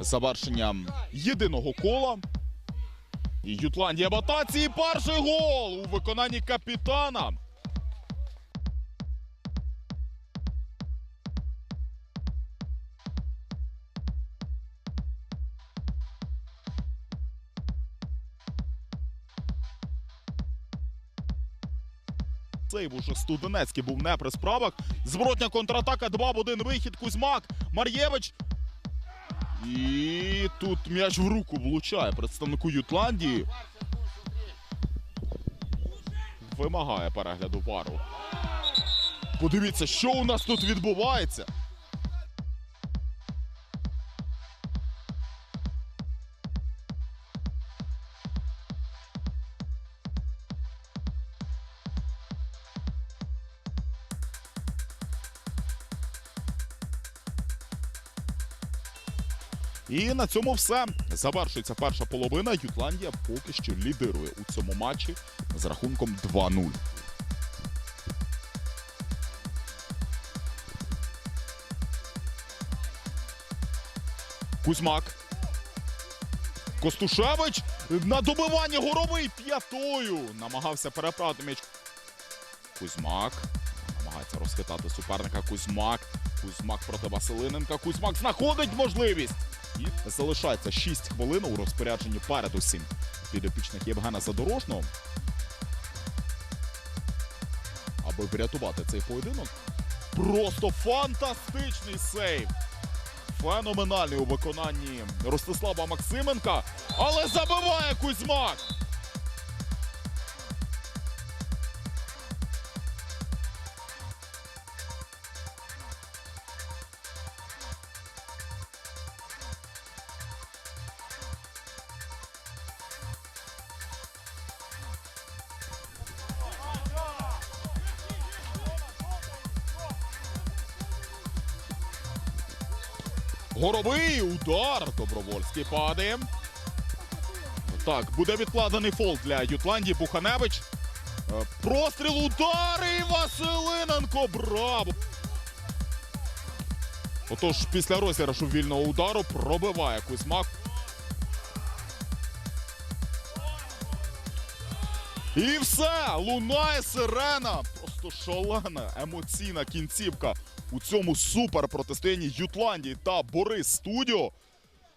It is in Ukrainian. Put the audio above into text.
завершенням єдиного кола. І Ютландія в атаці. І перший гол у виконанні капітана. Сейв уже Студенецький був не при справах. Зворотня контратака, 2 в 1 вихід. Кузьмак, Мар'євич. І тут м'яч в руку влучає представнику Ютландії. Вимагає перегляду вару. Подивіться, що у нас тут відбувається. І на цьому все. Завершується перша половина. Ютландія поки що лідирує у цьому матчі з рахунком 2-0. Кузьмак. Костушевич на добивання горовий п'ятою. Намагався переправити м'яч. Кузьмак. Намагається розхитати суперника Кузьмак. Кузьмак проти Василиненка. Кузьмак знаходить можливість. І залишається 6 хвилин у розпорядженні передусім підопічних Євгена Задорожного. Аби врятувати цей поєдинок. Просто фантастичний сейв. Феноменальний у виконанні Ростислава Максименка. Але забиває Кузьмак. Горовий удар. Добровольський падає. Так, буде відкладений фол для Ютландії. Буханевич. Е, Простріл удар і Василиненко. Браво! Отож, після розіграшу вільного удару пробиває Кузьмак. І все! Лунає сирена! Просто шалена емоційна кінцівка у цьому супер протистоянні Ютландії та Борис Студіо.